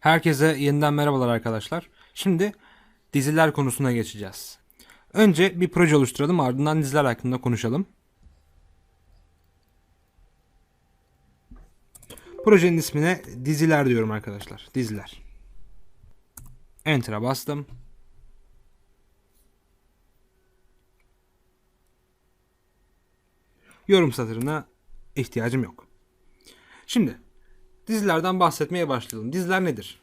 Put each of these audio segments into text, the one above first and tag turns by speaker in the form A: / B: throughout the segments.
A: Herkese yeniden merhabalar arkadaşlar. Şimdi diziler konusuna geçeceğiz. Önce bir proje oluşturalım ardından diziler hakkında konuşalım. Projenin ismine diziler diyorum arkadaşlar. Diziler. Enter'a bastım. Yorum satırına ihtiyacım yok. Şimdi dizilerden bahsetmeye başlayalım. Diziler nedir?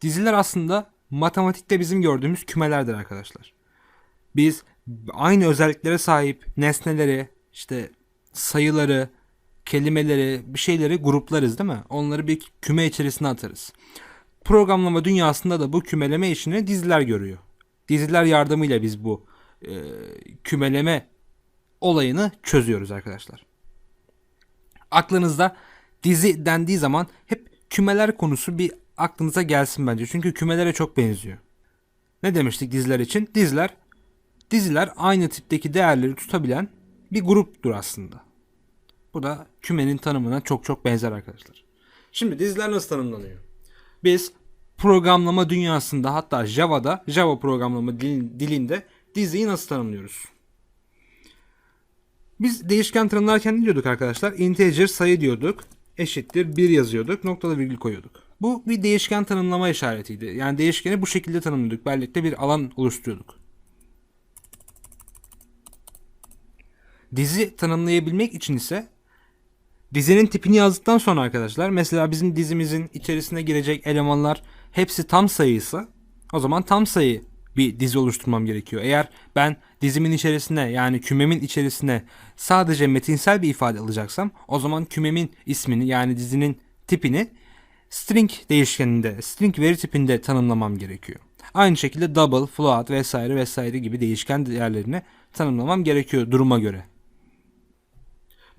A: Diziler aslında matematikte bizim gördüğümüz kümelerdir arkadaşlar. Biz aynı özelliklere sahip nesneleri, işte sayıları, kelimeleri, bir şeyleri gruplarız değil mi? Onları bir küme içerisine atarız. Programlama dünyasında da bu kümeleme işini diziler görüyor. Diziler yardımıyla biz bu e, kümeleme olayını çözüyoruz arkadaşlar. Aklınızda dizi dendiği zaman hep kümeler konusu bir aklınıza gelsin bence. Çünkü kümelere çok benziyor. Ne demiştik diziler için? Diziler diziler aynı tipteki değerleri tutabilen bir gruptur aslında. Bu da kümenin tanımına çok çok benzer arkadaşlar. Şimdi diziler nasıl tanımlanıyor? Biz programlama dünyasında hatta Java'da Java programlama dil- dilinde diziyi nasıl tanımlıyoruz? Biz değişken tanımlarken ne diyorduk arkadaşlar? Integer sayı diyorduk. Eşittir 1 yazıyorduk. Noktalı virgül koyuyorduk. Bu bir değişken tanımlama işaretiydi. Yani değişkeni bu şekilde tanımlıyorduk. Bellekte bir alan oluşturuyorduk. Dizi tanımlayabilmek için ise dizinin tipini yazdıktan sonra arkadaşlar mesela bizim dizimizin içerisine girecek elemanlar hepsi tam sayıysa o zaman tam sayı bir dizi oluşturmam gerekiyor. Eğer ben dizimin içerisine yani kümemin içerisine sadece metinsel bir ifade alacaksam o zaman kümemin ismini yani dizinin tipini string değişkeninde, string veri tipinde tanımlamam gerekiyor. Aynı şekilde double, float vesaire vesaire gibi değişken değerlerini tanımlamam gerekiyor duruma göre.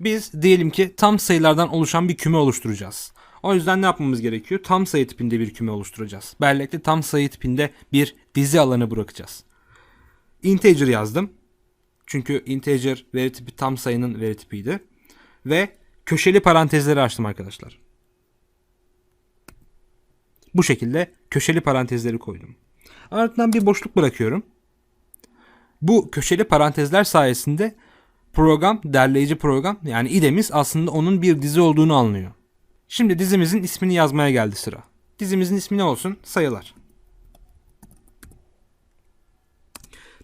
A: Biz diyelim ki tam sayılardan oluşan bir küme oluşturacağız. O yüzden ne yapmamız gerekiyor? Tam sayı tipinde bir küme oluşturacağız. Bellekte tam sayı tipinde bir dizi alanı bırakacağız. Integer yazdım. Çünkü integer veri tipi tam sayının veri tipiydi. Ve köşeli parantezleri açtım arkadaşlar. Bu şekilde köşeli parantezleri koydum. Ardından bir boşluk bırakıyorum. Bu köşeli parantezler sayesinde program, derleyici program yani idemiz aslında onun bir dizi olduğunu anlıyor. Şimdi dizimizin ismini yazmaya geldi sıra. Dizimizin ismi ne olsun? Sayılar.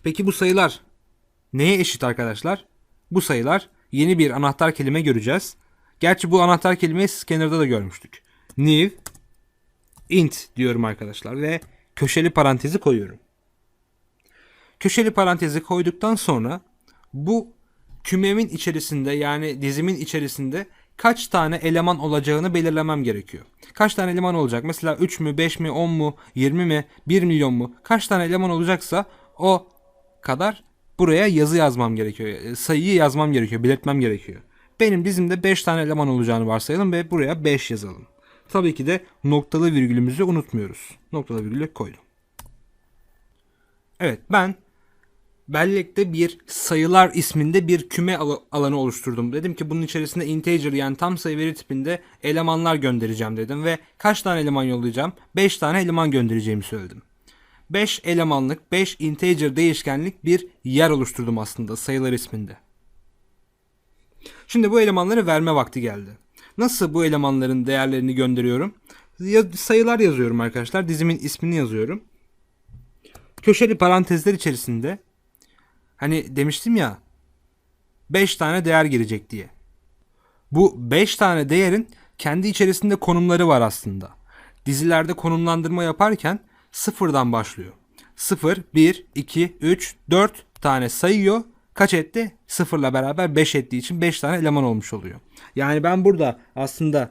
A: Peki bu sayılar neye eşit arkadaşlar? Bu sayılar yeni bir anahtar kelime göreceğiz. Gerçi bu anahtar kelimeyi scanner'da da görmüştük. New int diyorum arkadaşlar ve köşeli parantezi koyuyorum. Köşeli parantezi koyduktan sonra bu kümemin içerisinde yani dizimin içerisinde kaç tane eleman olacağını belirlemem gerekiyor. Kaç tane eleman olacak? Mesela 3 mü, 5 mi, 10 mu, 20 mi, 1 milyon mu? Kaç tane eleman olacaksa o kadar buraya yazı yazmam gerekiyor. E, Sayıyı yazmam gerekiyor, belirtmem gerekiyor. Benim dizimde 5 tane eleman olacağını varsayalım ve buraya 5 yazalım. Tabii ki de noktalı virgülümüzü unutmuyoruz. Noktalı virgülü koydum. Evet ben bellekte bir sayılar isminde bir küme al- alanı oluşturdum. Dedim ki bunun içerisinde integer yani tam sayı veri tipinde elemanlar göndereceğim dedim ve kaç tane eleman yollayacağım? 5 tane eleman göndereceğimi söyledim. 5 elemanlık 5 integer değişkenlik bir yer oluşturdum aslında sayılar isminde. Şimdi bu elemanları verme vakti geldi. Nasıl bu elemanların değerlerini gönderiyorum? Sayılar yazıyorum arkadaşlar. Dizimin ismini yazıyorum. Köşeli parantezler içerisinde Hani demiştim ya 5 tane değer girecek diye. Bu 5 tane değerin kendi içerisinde konumları var aslında. Dizilerde konumlandırma yaparken sıfırdan başlıyor. 0, 1, 2, 3, 4 tane sayıyor. Kaç etti? Sıfırla beraber 5 ettiği için 5 tane eleman olmuş oluyor. Yani ben burada aslında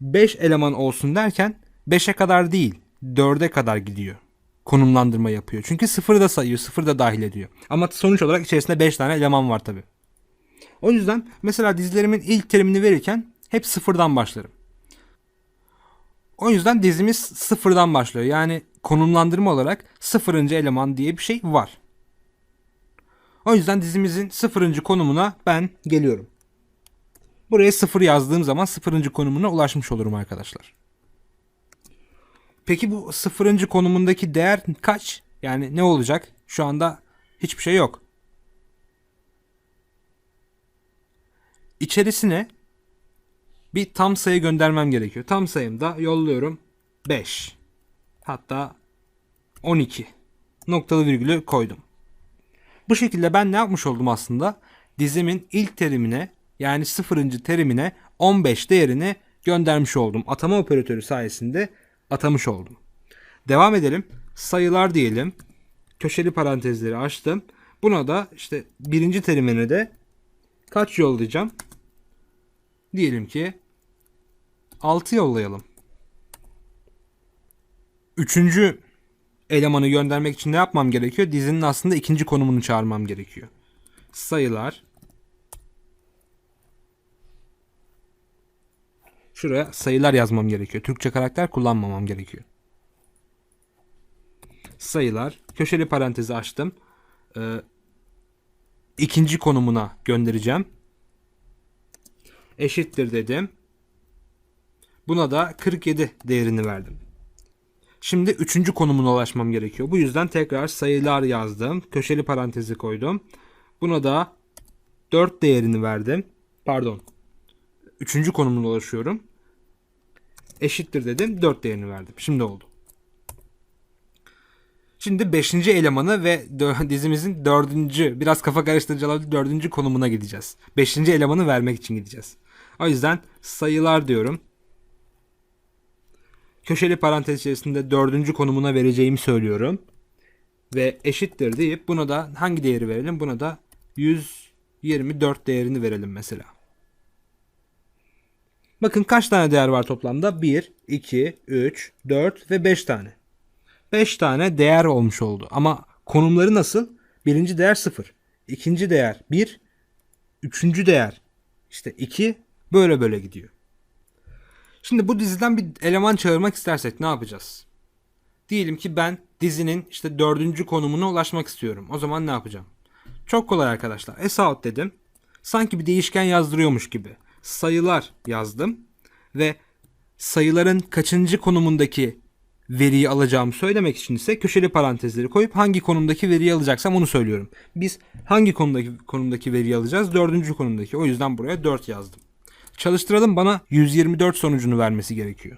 A: 5 eleman olsun derken 5'e kadar değil 4'e kadar gidiyor konumlandırma yapıyor. Çünkü sıfırı da sayıyor, sıfır da dahil ediyor. Ama sonuç olarak içerisinde 5 tane eleman var tabi. O yüzden mesela dizilerimin ilk terimini verirken hep sıfırdan başlarım. O yüzden dizimiz sıfırdan başlıyor. Yani konumlandırma olarak sıfırıncı eleman diye bir şey var. O yüzden dizimizin sıfırıncı konumuna ben geliyorum. Buraya sıfır yazdığım zaman sıfırıncı konumuna ulaşmış olurum arkadaşlar. Peki bu sıfırıncı konumundaki değer kaç? Yani ne olacak? Şu anda hiçbir şey yok. İçerisine bir tam sayı göndermem gerekiyor. Tam sayımda yolluyorum 5. Hatta 12. Noktalı virgülü koydum. Bu şekilde ben ne yapmış oldum aslında? Dizimin ilk terimine yani sıfırıncı terimine 15 değerini göndermiş oldum. Atama operatörü sayesinde atamış oldum. Devam edelim. Sayılar diyelim. Köşeli parantezleri açtım. Buna da işte birinci terimine de kaç yollayacağım? Diyelim ki 6 yollayalım. Üçüncü elemanı göndermek için ne yapmam gerekiyor? Dizinin aslında ikinci konumunu çağırmam gerekiyor. Sayılar. Şuraya sayılar yazmam gerekiyor. Türkçe karakter kullanmamam gerekiyor. Sayılar. Köşeli parantezi açtım. Ee, ikinci konumuna göndereceğim. Eşittir dedim. Buna da 47 değerini verdim. Şimdi üçüncü konumuna ulaşmam gerekiyor. Bu yüzden tekrar sayılar yazdım. Köşeli parantezi koydum. Buna da 4 değerini verdim. Pardon. Üçüncü konumuna ulaşıyorum. Eşittir dedim. 4 değerini verdim. Şimdi oldu. Şimdi 5. elemanı ve dizimizin 4. biraz kafa karıştırıcı olabilir 4. konumuna gideceğiz. 5. elemanı vermek için gideceğiz. O yüzden sayılar diyorum. Köşeli parantez içerisinde 4. konumuna vereceğimi söylüyorum. Ve eşittir deyip buna da hangi değeri verelim? Buna da 124 değerini verelim mesela. Bakın kaç tane değer var toplamda? 1, 2, 3, 4 ve 5 tane. 5 tane değer olmuş oldu. Ama konumları nasıl? Birinci değer 0. ikinci değer 1. Üçüncü değer işte 2. Böyle böyle gidiyor. Şimdi bu diziden bir eleman çağırmak istersek ne yapacağız? Diyelim ki ben dizinin işte dördüncü konumuna ulaşmak istiyorum. O zaman ne yapacağım? Çok kolay arkadaşlar. S out dedim. Sanki bir değişken yazdırıyormuş gibi. Sayılar yazdım. Ve sayıların kaçıncı konumundaki veriyi alacağımı söylemek için ise köşeli parantezleri koyup hangi konumdaki veriyi alacaksam onu söylüyorum. Biz hangi konumdaki konumdaki veriyi alacağız? Dördüncü konumdaki. O yüzden buraya 4 yazdım. Çalıştıralım bana 124 sonucunu vermesi gerekiyor.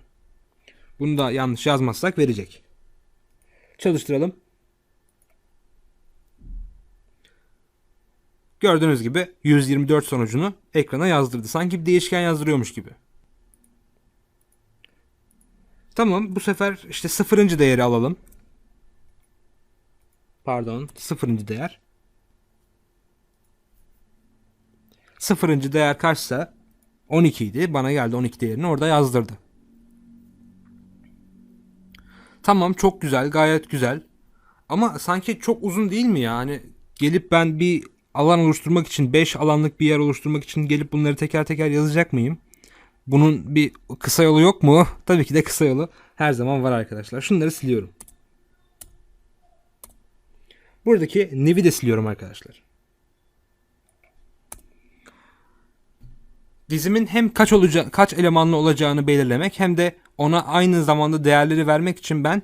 A: Bunu da yanlış yazmazsak verecek. Çalıştıralım. Gördüğünüz gibi 124 sonucunu ekrana yazdırdı. Sanki bir değişken yazdırıyormuş gibi. Tamam bu sefer işte sıfırıncı değeri alalım. Pardon sıfırıncı değer. Sıfırıncı değer kaçsa 12 idi. Bana geldi 12 değerini orada yazdırdı. Tamam çok güzel gayet güzel. Ama sanki çok uzun değil mi yani? Gelip ben bir alan oluşturmak için 5 alanlık bir yer oluşturmak için gelip bunları teker teker yazacak mıyım? Bunun bir kısa yolu yok mu? Tabii ki de kısa yolu her zaman var arkadaşlar. Şunları siliyorum. Buradaki nevi de siliyorum arkadaşlar. Dizimin hem kaç olaca kaç elemanlı olacağını belirlemek hem de ona aynı zamanda değerleri vermek için ben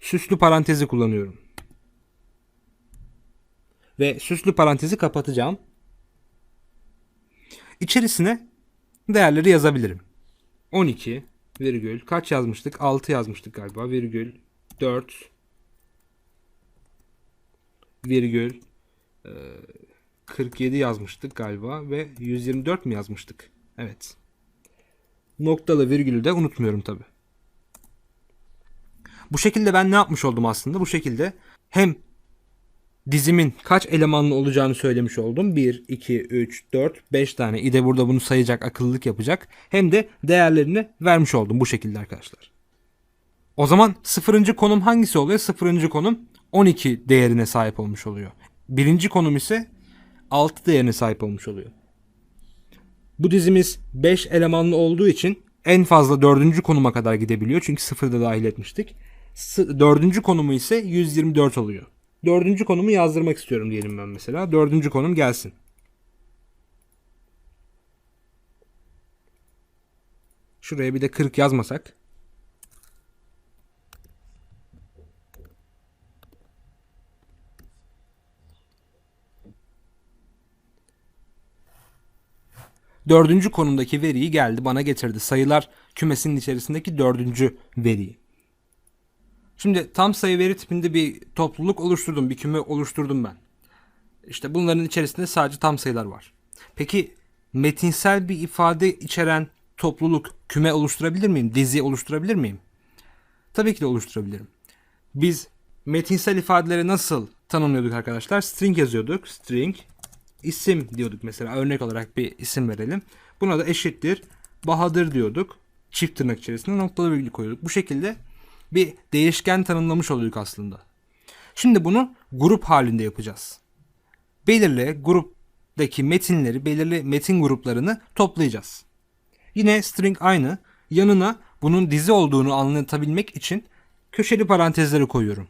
A: süslü parantezi kullanıyorum. Ve süslü parantezi kapatacağım. İçerisine değerleri yazabilirim. 12 virgül kaç yazmıştık? 6 yazmıştık galiba. Virgül 4 virgül e, 47 yazmıştık galiba ve 124 mi yazmıştık? Evet. Noktalı virgülü de unutmuyorum tabi. Bu şekilde ben ne yapmış oldum aslında? Bu şekilde hem dizimin kaç elemanlı olacağını söylemiş oldum. 1, 2, 3, 4, 5 tane. İde burada bunu sayacak, akıllılık yapacak. Hem de değerlerini vermiş oldum bu şekilde arkadaşlar. O zaman sıfırıncı konum hangisi oluyor? Sıfırıncı konum 12 değerine sahip olmuş oluyor. Birinci konum ise 6 değerine sahip olmuş oluyor. Bu dizimiz 5 elemanlı olduğu için en fazla 4. konuma kadar gidebiliyor. Çünkü 0 da dahil etmiştik. 4. konumu ise 124 oluyor. Dördüncü konumu yazdırmak istiyorum diyelim ben mesela. Dördüncü konum gelsin. Şuraya bir de 40 yazmasak. Dördüncü konumdaki veriyi geldi bana getirdi. Sayılar kümesinin içerisindeki dördüncü veriyi. Şimdi tam sayı veri tipinde bir topluluk oluşturdum, bir küme oluşturdum ben. İşte bunların içerisinde sadece tam sayılar var. Peki metinsel bir ifade içeren topluluk, küme oluşturabilir miyim? Dizi oluşturabilir miyim? Tabii ki de oluşturabilirim. Biz metinsel ifadeleri nasıl tanımlıyorduk arkadaşlar? String yazıyorduk. String isim diyorduk mesela. Örnek olarak bir isim verelim. Buna da eşittir Bahadır diyorduk. Çift tırnak içerisinde noktalı virgül koyuyorduk. Bu şekilde bir değişken tanımlamış olduk aslında. Şimdi bunu grup halinde yapacağız. Belirli gruptaki metinleri, belirli metin gruplarını toplayacağız. Yine string aynı. Yanına bunun dizi olduğunu anlatabilmek için köşeli parantezleri koyuyorum.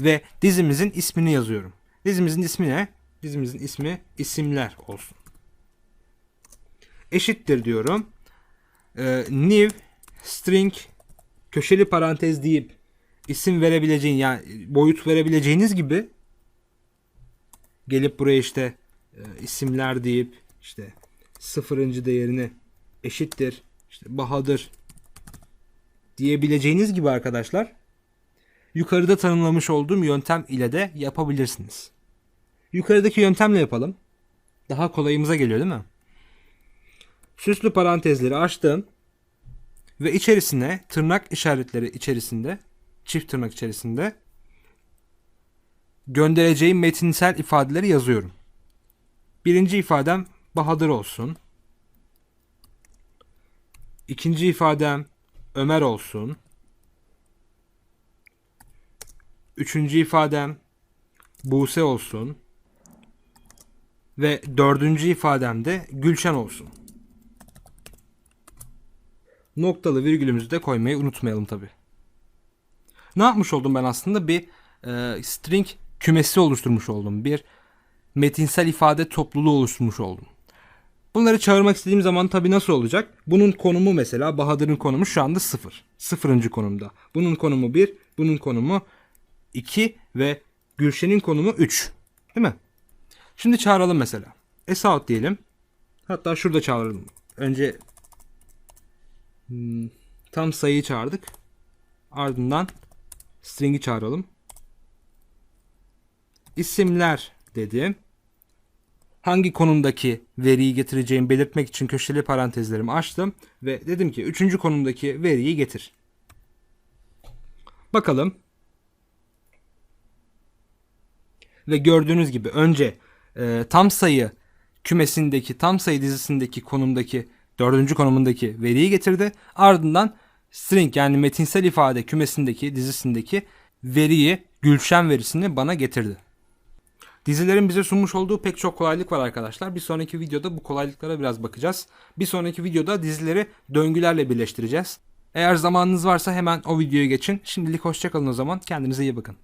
A: Ve dizimizin ismini yazıyorum. Dizimizin ismi ne? Dizimizin ismi isimler olsun. Eşittir diyorum. Ee, new string köşeli parantez deyip isim verebileceğin yani boyut verebileceğiniz gibi gelip buraya işte e, isimler deyip işte sıfırıncı değerini eşittir işte Bahadır diyebileceğiniz gibi arkadaşlar yukarıda tanımlamış olduğum yöntem ile de yapabilirsiniz. Yukarıdaki yöntemle yapalım. Daha kolayımıza geliyor değil mi? Süslü parantezleri açtım ve içerisine tırnak işaretleri içerisinde çift tırnak içerisinde göndereceğim metinsel ifadeleri yazıyorum. Birinci ifadem Bahadır olsun. İkinci ifadem Ömer olsun. Üçüncü ifadem Buse olsun. Ve dördüncü ifadem de Gülşen olsun. Noktalı virgülümüzü de koymayı unutmayalım tabi. Ne yapmış oldum ben aslında? Bir e, string kümesi oluşturmuş oldum. Bir metinsel ifade topluluğu oluşturmuş oldum. Bunları çağırmak istediğim zaman tabii nasıl olacak? Bunun konumu mesela Bahadır'ın konumu şu anda 0. Sıfırıncı konumda. Bunun konumu 1, bunun konumu 2 ve Gülşen'in konumu 3. Değil mi? Şimdi çağıralım mesela. S out diyelim. Hatta şurada çağıralım. Önce tam sayıyı çağırdık. Ardından string'i çağıralım. İsimler dedim hangi konumdaki veriyi getireceğimi belirtmek için köşeli parantezlerimi açtım ve dedim ki üçüncü konumdaki veriyi getir. Bakalım. Ve gördüğünüz gibi önce e, tam sayı kümesindeki tam sayı dizisindeki konumdaki dördüncü konumundaki veriyi getirdi. Ardından string yani metinsel ifade kümesindeki dizisindeki veriyi Gülşen verisini bana getirdi. Dizilerin bize sunmuş olduğu pek çok kolaylık var arkadaşlar. Bir sonraki videoda bu kolaylıklara biraz bakacağız. Bir sonraki videoda dizileri döngülerle birleştireceğiz. Eğer zamanınız varsa hemen o videoya geçin. Şimdilik hoşçakalın o zaman. Kendinize iyi bakın.